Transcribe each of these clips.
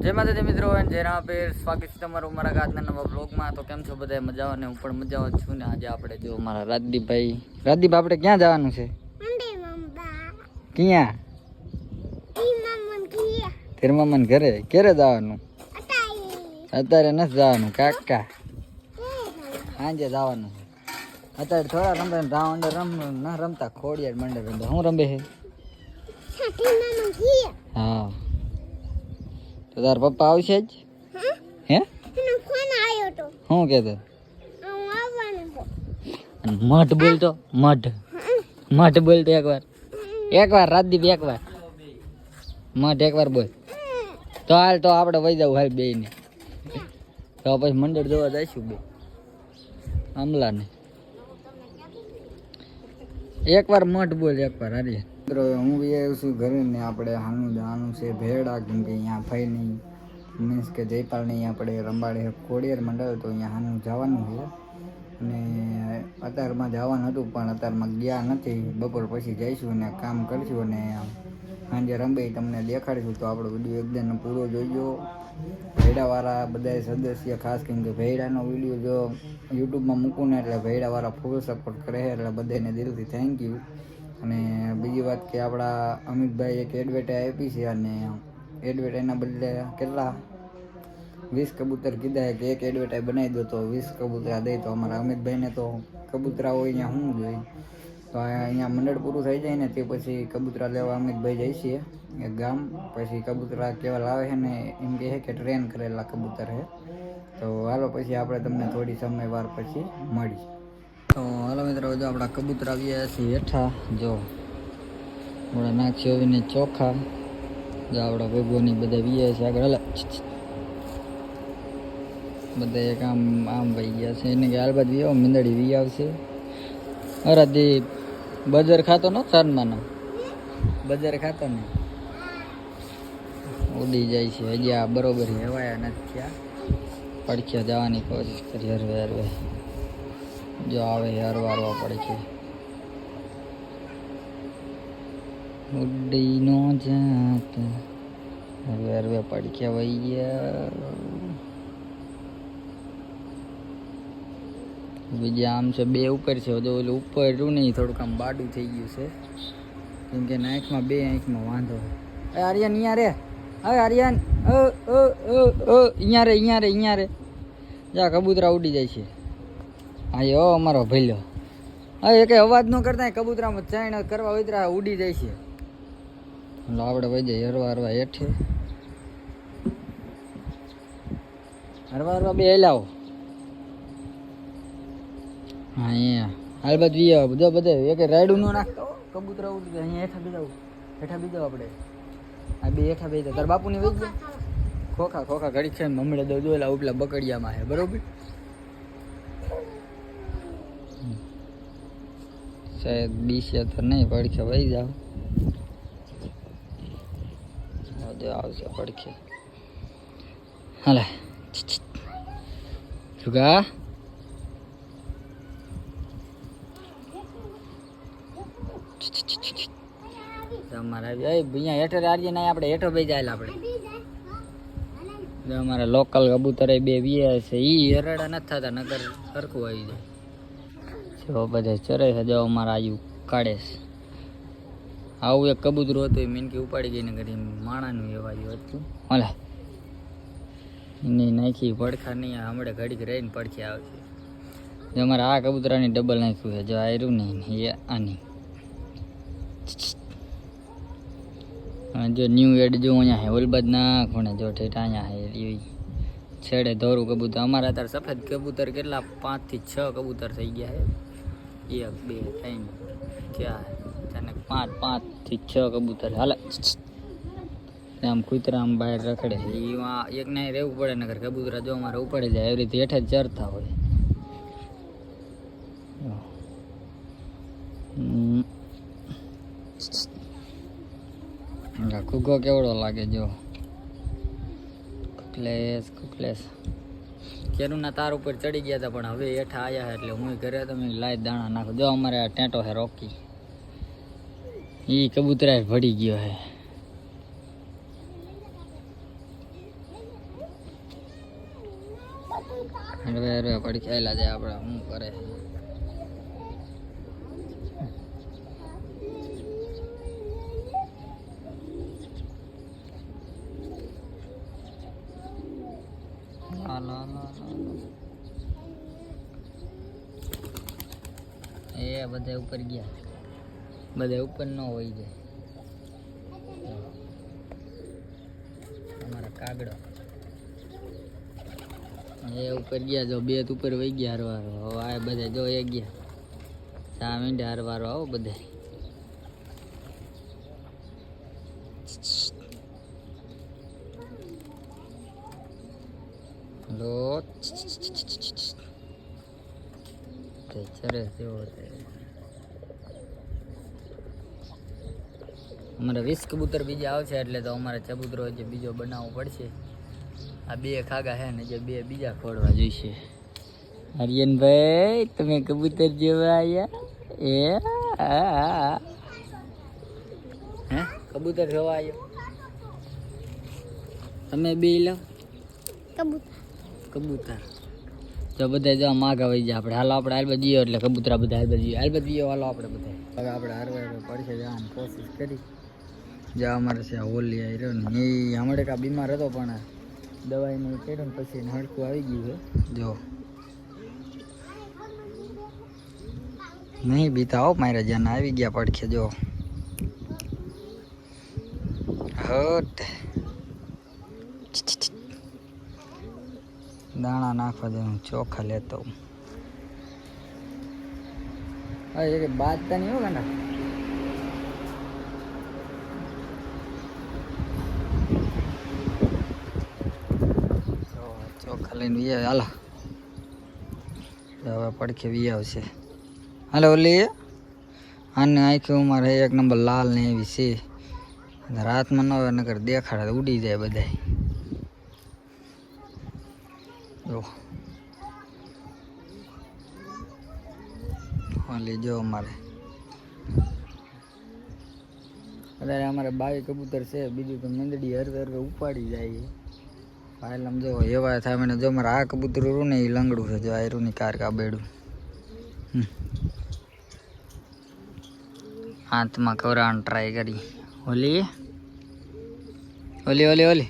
જય માતાજી મિત્રો અને જય રામાપીર સ્વાગત છે તમારું મારા આજના નવા બ્લોગમાં તો કેમ છો બધા મજા અને હું પણ મજા છું ને. આજે આપણે જો મારા રાજદીપભાઈ. રાજદીપ આપણે ક્યાં જવાનું છે? ક્યાં? ધીરમામન ઘરે. ક્યારે જવાનું? અત્યારે. નથી જવાનું કાકા. સાંજે જવાનું છે. અત્યારે થોડા રમે રાઉન્ડ રમ ન રમતા ખોડિયાર મંડળ રમતા. શું રમે છે? હા. તો તાર પપ્પા આવશે જ? હે? શું કહેતો આવવાનો મઠ બોલતો મઠ મઠ બોલતો એકવાર. એકવાર રાજદીપ એકવાર. મઠ એકવાર બોલ. તો હાલ તો આપણે વહી જવું હાલ બેયને. તો પછી મંડળ જોવા જઈશું બે. અમલાને. એકવાર મઠ બોલ એકવાર હારી મિત્રો, હું બી આવ્યો છું ઘરે ને આપણે હાનું જવાનું છે ભેડા, કેમ કે અહીંયા ભાઈ નહીં. મીન્સ કે જયપાલ નહીં આપણે રંબાડે કોડિયર મંડળ, તો અહીંયા હાનું જવાનું છે. અને અત્યારમાં જવાનું હતું, પણ અત્યારમાં ગયા નથી. બપોર પછી જઈશું અને કામ કરીશું અને સાંજે રંબાઈ તમને દેખાડીશું. તો આપણો વીડિયો એકદમ પૂરો જોઈજો. ભેડાવાળા બધા સદસ્ય, ખાસ કેમ કે ભેડાનો વીડિયો જો યુટ્યુબમાં મૂકું ને એટલે ભેડાવાળા ફૂલ સપોર્ટ કરે એટલે બધાને દિલથી થેન્ક યુ અને બીજી વાત કે આપણા અમિતભાઈ એક એડવર્ટાઈઝ આપી છે અને એડવર્ટાઈઝના બદલે કેટલા? વીસ કબૂતર કીધા કે એક એડવર્ટાઈ બનાવી દો તો વીસ કબૂતરા દે તો અમારા અમિતભાઈને તો કબૂતરા હોય અહીંયા શું જોઈએ? તો અહીંયા મંડળ પૂરું થઈ જાય ને તે પછી કબૂતરા લેવા અમિતભાઈ જાય છીએ એક ગામ. પછી કબૂતરા કેવા લાવે છે ને એમ કહે છે કે ટ્રેન કરેલા કબૂતર છે. તો હાલો પછી આપણે તમને થોડી સમય વાર પછી મળી. તો હાલો મિત્રો, જો આપણા કબૂતર આવ્યા છે હેઠા. જો આપણા નાખ્યો આવીને ચોખા. જો આપણા ભેગોની બધા વીયા છે આગળ. બધા એક આમ આમ વહી ગયા છે. એને કે હાલ બાદ આવો મીંદડી વી આવશે. અરે દીપ બજાર ખાતો નો સારમાનો? બજાર ખાતો ને? ઉડી જાય છે. હજી આ બરોબર હેવાયા નથી પડખ્યા જવાની કોશિશ કરી હરવે હરવે. જો આવે હરવા પડે છે. ઉડી નો જાત. હરવે હરવે પડખ્યા વહી ગયા. બીજા આમ છે બે ઉપર છે જો ઓલું ઉપર રહ્યું નહીં, થોડુંક આમ બાડું થઈ ગયું છે. કેમ કે આંખમાં બે આંખમાં વાંધો. એ આર્યન, અહીંયા રે. હવે આર્યન અહીંયા રે અહીંયા રે અહીંયા રે. જા, કબૂતરા ઉડી જાય છે. હા યો અમારો ભઈલો. એ કઈ અવાજ ન કરતા કબૂતરામાં ચાઈણ કરવા ઉતરા, ઉડી જાય છે. એટલે આપણે વહી જાય, હરવા હરવા હેઠે. હરવા હરવા બે હેલાવો હા. અહીંયા. હાલ બાદ વી આવો, બધા બધા, એક રાયડું ન નાખતો કબૂતર ઉડી જાય અહીંયા હેઠા બીજા હેઠા બીજા આપણે આ બે હેઠા બે તાર બાપુની વહી ખોખા ખોખા ઘડી છે મમડે દો જો એલા ઉપલા બકડિયામાં હે બરોબર? શાયદ બીસ તો નહીં પડખે, વહી જાવ બધે આવશે પડખે. હાલે. જુગા. અમારા એ અહીંયા હેઠળ આરીએ નહીં આપણે હેઠો બે જાય આપણે. અમારા લોકલ કબૂતર બે વીએ છે, ઈ હરડા નથી થતા નગર સરખું આવી જાય. જો બધે ચરે છે જો અમારા આયુ કાઢે છે. આવું એક કબૂતરું હતું, એ મીનકી ઉપાડી ગઈ ને કરી માણાનું એવાયું હતું. ઓલા, એની નાખી પડખા નહીં હમણાં ઘડીક રહીને પડખે આવશે જો અમારે આ કબૂતરાની ડબલ નાખ્યું છે, જો આયરું નહીં એ આની. જો ન્યૂ એડ જો અહીંયા હે ઓલબાદ ના ખૂણે જો ઠેઠા અહીંયા હે એવી છેડે ધોરું કબૂતર. અમારા અત્યારે સફેદ કબૂતર કેટલા, પાંચથી છ કબૂતર થઈ ગયા હે એક, બે, ત્રણ, ચાર અને પાંચથી છ કબૂતર. હાલે. આમ કૂતરા આમ બહાર રખડે એમાં એક ને રહેવું પડે નગર કબૂતરા જો અમારે ઉપડે જાય, એવી રીતે હેઠે જ ચરતા હોય. કુકો કેવડો લાગે જો? કુકલેસ કુકલેસ કેરુના તાર ઉપર ચડી ગયા હતા, પણ હવે હેઠા આવ્યા છે એટલે હું ઘરે તમે લાઈટ દાણા નાખો જો અમારે આ ટેંટો હે રોકી. એ કબૂતરાય ભળી ગયો છે હવે હવે પડી ખેલા આપણે શું કરે? એ બધા ઉપર ગયા. બધા ઉપર ન હોય જાય. અમારા કાગડો. એ ઉપર ગયા જો બે ઉપર વહી ગયા હરવારો. હવે આ બધા જો એ ગયા. ચા મીંડે હરવારો આવો બધે. લો તે સરસ જેવો છે. અમારે વીસ કબૂતર બીજા આવશે એટલે તો અમારે ચબૂતરો જે બીજો બનાવવો પડશે. આ બે ખાગા છે ને જે બે બીજા ખોડવા જોઈશે. હરિયનભાઈ તમે કબૂતર જેવા આયા? એ. હે? કબૂતર જોવા આવ્યો તમે બે લો. કબૂતર. તો બધા જો માગા વહી જાય આપણે હાલો, આપણે હાલ બજીએ એટલે કબૂતરા બધા હાલ બજીએ હાલ બજીએ હાલો આપણે બધા હવે આપણે હારવા પડશે, જવાની કોશિશ કરી. જ્યાં અમારે છે હોલી આવી રહ્યો ને, એ હમણાં કાં બીમાર હતો પણ દવાઈને કર્યું ને પછી હડકું આવી ગયું છે. જો. નહીં બીતા હો, મારા જ્યાં આવી ગયા પડખે, જો. હટ. દાણા નાખવા દે, હું ચોખા લેતો અરે એ તો નહીં હો ને ચોખા લઈને વી આવે, હાલો. હવે પડખે વી આવશે. હાલો, ઓલી. આને આખી ઉંમર એક નંબર લાલ ને એવી છે. રાતમાં ન નગર દેખાડે, ઉડી જાય બધાય. જો ઓલી જો અમારે. અત્યારે અમારે બાવી કબૂતર છે, બીજું તો મંદડી હરવે હરવે ઉપાડી જાય ફાઇલ આમ જો એવા થાય, મને જો મારે આ કબૂતર રૂ ને એ લંગડું છે, જો આયરું ની કાર હમ. હાથમાં કવરાણ ટ્રાય કરી. ઓલી? ઓલી ઓલી ઓલી?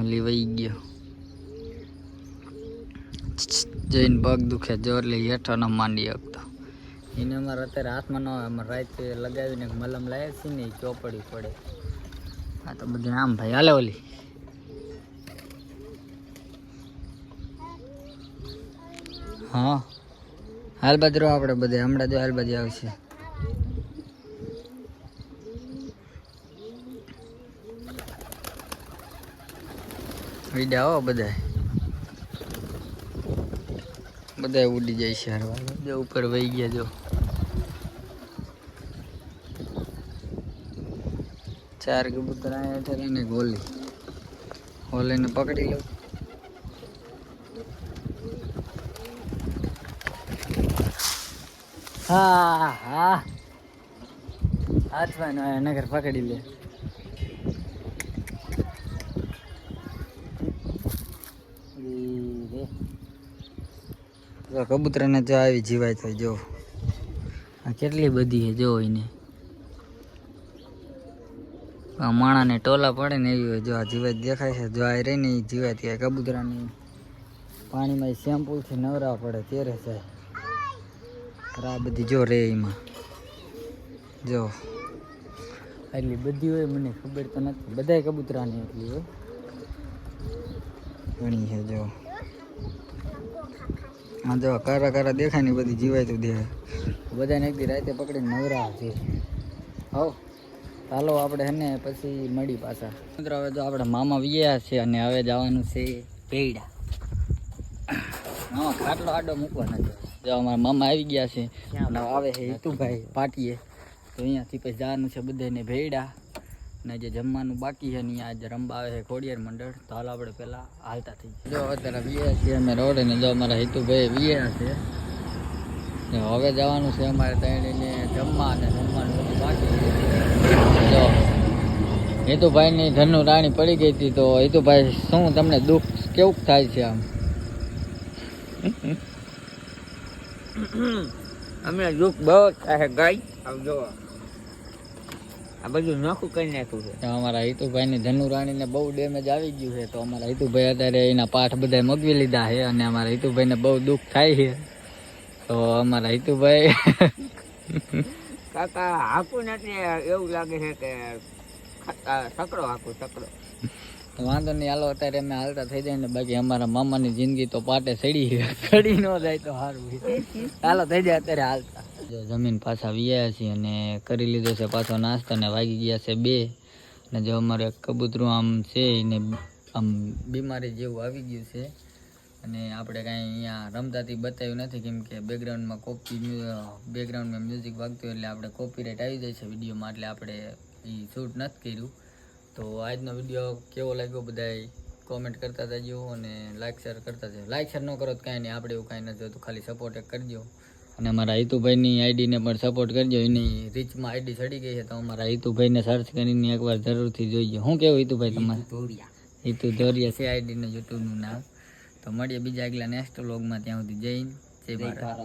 ઓલી વહી ગયો. જઈને પગ દુખે જો એટલે હેઠો ન માંડી શકતો. એને અમારે અત્યારે હાથમાં ન હોય અમારે રાત લગાવીને મલમ લાવે છે ને ચોપડી પડે. આ તો બધી આમ ભાઈ, હાલે ઓલી. હા. હાલ બાજરો આપણે બધે, હમણાં જો હાલ બાજુ આવશે. વિડા હો બધા બધા ઉડી જાય છે હરવા. જો ઉપર વહી ગયા જો. ચાર કબૂતર અહીંયા છે ને ગોલી. હોલીને પકડી લો. હા હા. હાથમાં નગર પકડી લે ઈ રે. જો કબૂતરને જો આવી જીવાય તો જો. આ કેટલી બધી છે, જો એને. આ માણાને ટોલા પડે ને એવી હોય, જો આ જીવાય દેખાય છે, જો આ રહી ને એ જીવાય ત્યાં કબૂતરાની. પાણીમાં શેમ્પૂથી નવરા પડે, ત્યારે જાય આ બધી જો રે એમાં. જો. એટલી બધી હોય, મને ખબર તો નથી. બધાય કબૂતરાની એટલી હોય. ઘણી છે, જો. હા જો કારા કારા દેખાય ને બધી જીવાય તો દેખાય. બધાને એકદી રાતે પકડીને નવરા છે. હવ ચાલો આપણે હેને પછી મળી પાછા. મિત્રો હવે તો આપણે મામા વિયા છે અને હવે જવાનું છે પેડા મામા ખાટલો આડો મૂકવાનો છે જો અમારા મામા આવી ગયા છે. આવે છે હિતુભાઈ પાટીએ. તો અહીંયાથી પછી જવાનું છે બધાને ભેડા. ને જે જમવાનું બાકી છે ને અહીંયા આજે રમવા આવે છે ખોડિયાર મંડળ, તો હાલ આપણે પહેલાં હાલતા થઈ જો અત્યારે વીએ છીએ અમે રોડે ને જો અમારા હિતુભાઈ વીએ છે. હવે જવાનું છે અમારે ત્રણેયને જમવા અને જમવાનું બાકી છે. જો હેતુભાઈની ધનુ રાણી પડી ગઈ હતી તો હેતુભાઈ, શું તમને દુઃખ કેવું થાય છે આમ? અમે દુઃખ બહુ થાય ગાય. આમ જો આ બધું નોખું કરી નાખ્યું છે. તો અમારા હિતુભાઈની ધનુ રાણીને બહુ ડેમેજ આવી ગયું છે. તો અમારા હિતુભાઈ અત્યારે એના પાઠ બધા મગવી લીધા છે અને અમારા હિતુભાઈને બહુ દુઃખ થાય છે. તો અમારા હિતુભાઈ કાકા હાકું નથી એવું લાગે છે કે સકડો હાકું સકડો વાંધો નહીં, હાલો, અત્યારે અમે હાલતા થઈ જાય ને બાકી અમારા મામાની જિંદગી તો પાટે છે. સડી ન જાય તો સારું હાલો, થઈ જાય અત્યારે હાલતા. જો જમીન પાછા વ્યાયા છીએ અને કરી લીધો છે પાછો નાસ્તો ને વાગી ગયા છે બે. અને જો અમારે કબૂતરું આમ છે એને આમ બીમારી જેવું આવી ગયું છે. અને આપણે કાંઈ અહીંયા રમતાથી બતાવ્યું નથી, કેમ કે બેકગ્રાઉન્ડમાં કોપી બેકગ્રાઉન્ડમાં મ્યુઝિક વાગતું એટલે આપણે કોપીરાઇટ આવી જાય છે વિડીયોમાં, એટલે આપણે એ શૂટ નથી કર્યું. તો આજનો વીડિયો કેવો લાગ્યો બધાય? કોમેન્ટ કરતા જજો અને લાઇક શેર કરતા જજો. લાઇક શેર ન કરો તો કાંઈ નહીં. આપણે એવું કાંઈ નથી જોતું ખાલી સપોર્ટ એક કરજો. અને અમારા હિતુભાઈની આઈડીને પણ સપોર્ટ કરજો. એની રીચમાં આઈડી ચડી ગઈ છે તો અમારા હિતુભાઈને સર્ચ કરીને એકવાર જરૂરથી જોઈએ શું કેવું હિતુભાઈ તમારે? હિતુ ધોરિયા છે આઈડીને યુટ્યુબનું નામ. તો મળીએ બીજા આગલા નેક્સ્ટ વ્લોગમાં ત્યાં સુધી જઈને જય ભારત.